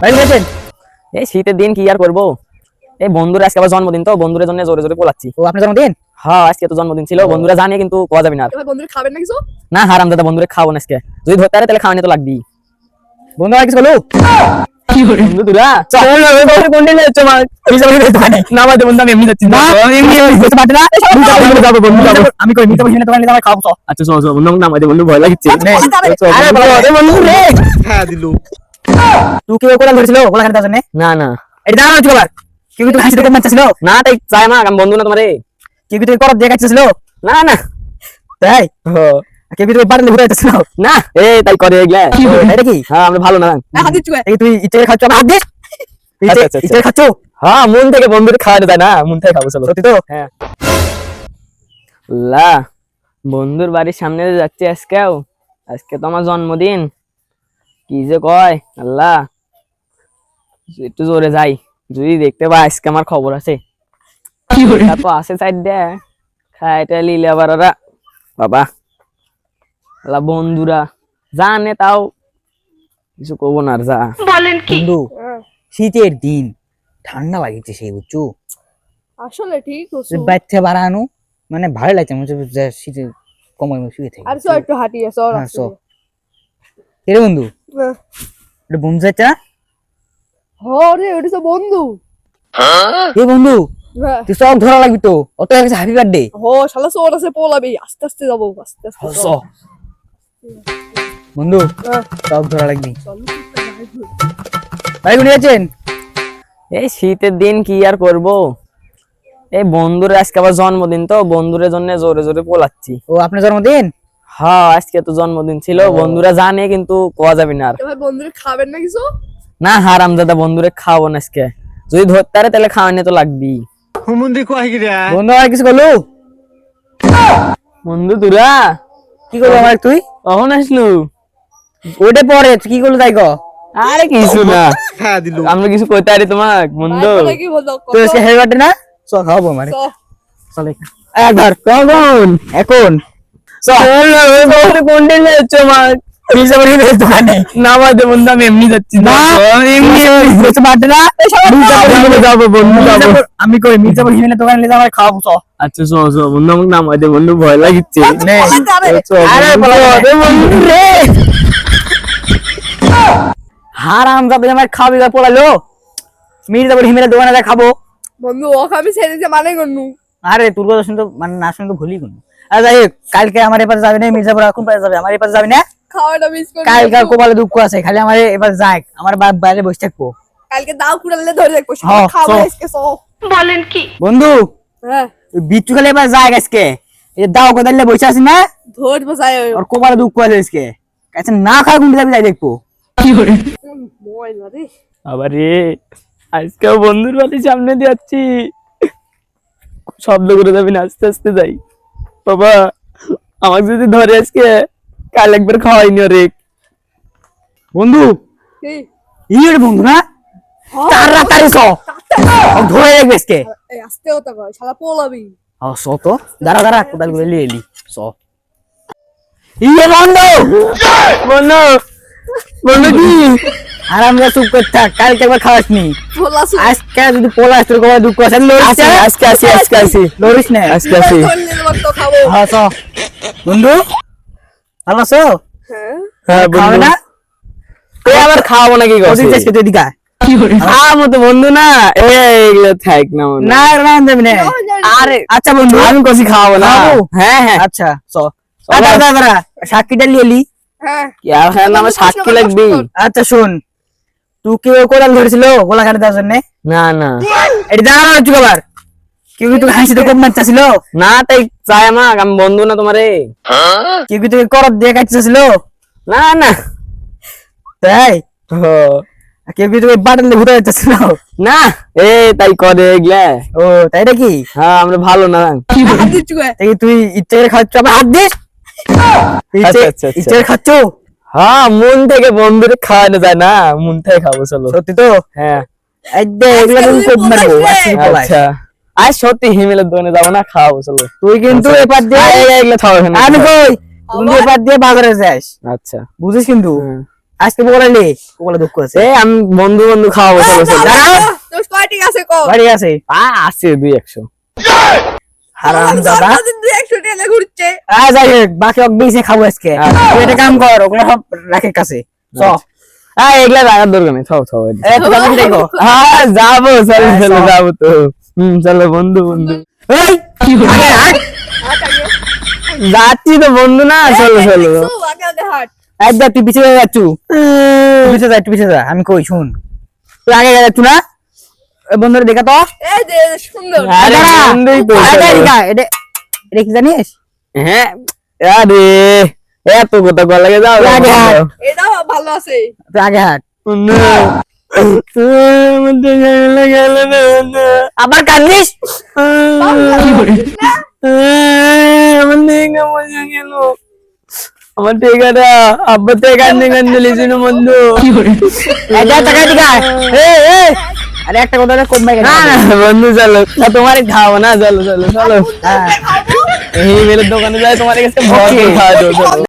ভাই এই শীতের দিন কি আর করব? এই বন্ধুরা আজকে আবার জন্মদিন তো বন্ধুদের জন্য জোরে জোরে পোলাচ্ছি। ও আপনার জন্মদিন? হ্যাঁ আজকে তো জন্মদিন ছিল বন্ধুরা জানে কিন্তু কোয়া যাবে না বন্ধুরা খাবেন না কিছু না হারাম দাদা বন্ধুরে খাব না আজকে। যদি ধরতে পারে তাহলে খাওয়ানি তো লাগবেই। বন্ধু আর কিছু বলো? আমি কই না খাব? আচ্ছা বন্ধু বন্ধু ভয় লাগছে। হ্যাঁ দিলু। তুই কি ধরেছিল না না। এটা দাঁড়ানো কি তুই না তাই চাই মা আমি বন্ধু না তোমারে। কি কি তুই করত দিয়ে না না। তাই? কি কি তুই বাড়লে ঘুরে যাচ্ছিল না এই তাই করে এগুলা। এটা কি? হ্যাঁ আমরা ভালো না। হাত দিচ্ছি এই তুই ইচ্ছে খাচ্ছ? আমার হাত দিস আচ্ছা, ইচ্ছে- আচ্ছা, ইচ্ছে করে খাচ্ছ? হ্যাঁ মন থেকে বন্ধুরে খাওয়ানো যায় না মন থেকে খাব চলো। সত্যি তো? হ্যাঁ। লা বন্ধুর বাড়ির সামনে যাচ্ছি আজকেও আজকে তো আমার জন্মদিন। কি যে কয়? আল্লাহ। একটু জোরে যাই। যদি দেখতে পাই আজকে আমার খবর আছে। তো আছে সাইড দে খাইটা লিলে আবার ওরা। বাবা। আল্লাহ বন্ধুরা। জানে তাও। কিছু করব না আর যা। বন্ধু হ্যাঁ, শীতের দিন। ঠান্ডা লাগছে সেই বুঝছ? আসলে ঠিক আছে বাচ্চা বাড়ানো মানে ভালো লাগছে মনে হচ্ছে শীতে কমাই শুয়ে থাকি। আর সো একটু হাঁটি আছে ওর হ্যাঁ, আছে এরে বন্ধু? হ্যাঁ। এটা বন্ধু না? হরে ওটা তো বন্ধু। এ বন্ধু হ্যাঁ তুই সব ধরা লাগবি তো। অত কাছে হ্যাপি বার্থডে হো শালা সোর আছে পোলাবি আস্তে আস্তে যাব আস্তে আস্তে বন্ধু হ্যাঁ, সব ধরা লাগবি। ভাই যাচ্ছেন? এই শীতের দিন কি আর করব? এই বন্ধুর আজকে আবার জন্মদিন তো বন্ধুরের জন্য জোরে জোরে পোলাচ্ছি। ও আপনার জন্মদিন? হ্যাঁ আজকে তো জন্মদিন ছিল বন্ধুরা জানে কিন্তু কোয়া যাবে না আর। বন্ধুরা খাবেন না কিছু? না হারাম দাদা বন্ধুরে খাব না আজকে। যদি ধরতে তাহলে খাওয়ানি তো লাগবেই। হুমুন্দি কয় কি রে বন্ধু আমার কিছু করল বন্ধু তোরা কি করল আমার তুই? কখন আসলু? ওইটা পরে কি করল তাই ক? আরে কিছু না। হ্যাঁ দিলু। আমরা কিছু কইতে পারি তোমাক বন্ধু। তুই আজকে না? চ খাওয়াবো মানে। চলে একবার কখন? এখন। যাচ্ছ দোকানে নামাতে বন্ধু আমি এমনি যাচ্ছি আমি কই মির্জাপুর হিমেলের দোকানে নিয়ে আমার খাওয়াবো চ আচ্ছা শো শো বন্ধু আমাকে নামাতে বন্ধু ভয় লাগিচ্ছে হারাম যাবে আমার খাবি গা মির্জাপুর হিমেলের দোকানে খাব বন্ধু আমি ছেড়ে দিতে মানে করনু আরে তোর কথা শুনতে মানে না শুনতে ভুলি কোন আর যাই কালকে আমার এপারে যাবে না মির্জাপুর কোন পাশে যাবে? আমার এপারে যাবে না? খাওয়াটা মিস করি কালকে কোপালে দুঃখ আছে খালি আমার এবার যাক আমার বাইরে বসে থাকব। কালকে দাও কুড়ালে ধরে দেখব হ্যাঁ, খাব চ। আজকে সো বন্ধু হ্যাঁ। বিচ্ছু খালি এবার যাক আজকে। এই দাও কোদালে বসে আছি না? ধরবো যাই ওর কোপালে দুঃখ আছে আজকে। কাছে না খাওয়া কোন যাবি যাই দেখব। ময়লা রে। আবার রে আজকেও বন্ধুর বাড়ির সামনে দিয়ে যাচ্ছি। শব্দ করে যাবি না আস্তে আস্তে যাই। বাবা আমাকে যদি ধরে আজকে কাল একবার খাওয়াইনি রে বন্ধু কি? ইয়ে বন্ধু না? তাড়াতাড়ি চ। ও ধরে রাখবে আজকে। আস্তে হতে কয় শালা পোলাবি। ও চ তো। দাঁড়া দাঁড়া কোদাল করে লিয়ে এলি। চ। ইয়ে বন্ধু! বন্ধু! বন্ধু কি? আরাম করে চুপ করে থাক কালকে একবার খাওয়াস নি আজকে যদি পোলা তোর কোপালে দুঃখ আছে? আজকে আসি আজকে আসি লড়িস না। আজকে আসি হ্যাঁ চ। বন্ধু ভালো আছো? হ্যাঁ। হ্যাঁ বন্ধু। না? তুই আবার খাওয়াবো নাকি ওদিন তুই এদিকে আয়। খাওয়াবো বন্ধু না। এগুলো থাক না না না আরে আচ্ছা বন্ধু। আমি কষি খাওয়াবো না। হ্যাঁ হ্যাঁ। আচ্ছা চ। সাক্ষীটা হ্যাঁ। হ্যাঁ সাক্ষী লাগবে আচ্ছা শোন। তুই কি কোদাল ধরেছিল গোলা কাটে দেওয়ার জন্য? না না। এটা দাঁড়া হচ্ছে আবার। কেউ কি তোকে হাসিতে কম মারতেছিল? না তাই চাই আমাক আমি বন্ধু না তোমারে। কেউ কি তোকে করত দিয়ে কাটতেছিল? না না। তাই? কেউ কি তোকে বাটন দিয়ে ভুতে যাচ্ছিল না। এ তাই করে এগুলা। ও তাই নাকি? হ্যাঁ আমরা ভালো না। তাই তুই ইচ্ছে করে খাচ্ছ? আবার হাত দিস ইচ্ছে- আচ্ছা, আচ্ছা, আচ্ছা। করে খাচ্ছ? হ্যাঁ মন থেকে বন্ধুরে খাওয়ানো যায় না। মন থেকে খাব চলো। সত্যি তো? হ্যাঁ। এগুলা মারবো আচ্ছা। আজ সত্যি হিমেলের দোকানে যাব না খাওয়াবো চলো। তুই কিন্তু এপার দিয়ে এগুলো খাওয়াবো না। আমি কই? তুই এপার দিয়ে বাজারে যাস। আচ্ছা। বুঝিস কিন্তু? হুম। আজকে বলালে বলে দুঃখ আছে। এই আমি বন্ধু বন্ধু খাওয়াবো চলো চলো। তোর কয় ঠিক আছে কো? বাড়ি আছে। আ, আছে হারাম দাদা। ঘুরছে। যাই বাকি অক বেশি খাব আজকে। তুই একটা কাম কর ওগুলো সব রাখে কাছে। চ। হ্যাঁ এগুলা রাখার দরকার নেই থাও থাও এ তো যাবি কি দেখো। হ্যাঁ যাব চলো হ্যাঁ, চলো যাব তো। হম চলো বন্ধু বন্ধু। যাচ্ছি তো বন্ধু না? চলো চলো। একবার তুই পিছিয়ে যাচ্ছু। পিছিয়ে যা পিছিয়ে যা আমি কই শুন। তুই আগে যাচ্ছু না? বন্ধুরে দেখা তো। সুন্দর। এটা- এটা কি জানিস? হ্যাঁ আরে এত কথা কল লাগে যাও তুই আগে হাঁট। এটাও ভালো আছে। আগে হাট। আবার কান্দিস আমার দেখা মজা গেল। আমার টেকাটা আব্বা বন্ধু। এটা টাকা দিকা এ এ আরে একটা কথা না না বন্ধু চলো। না তোমার খাওয়াবো না চলো চলো চলো। হ্যাঁ এই মেলের দোকানে যায় তোমার কাছে খাওয়া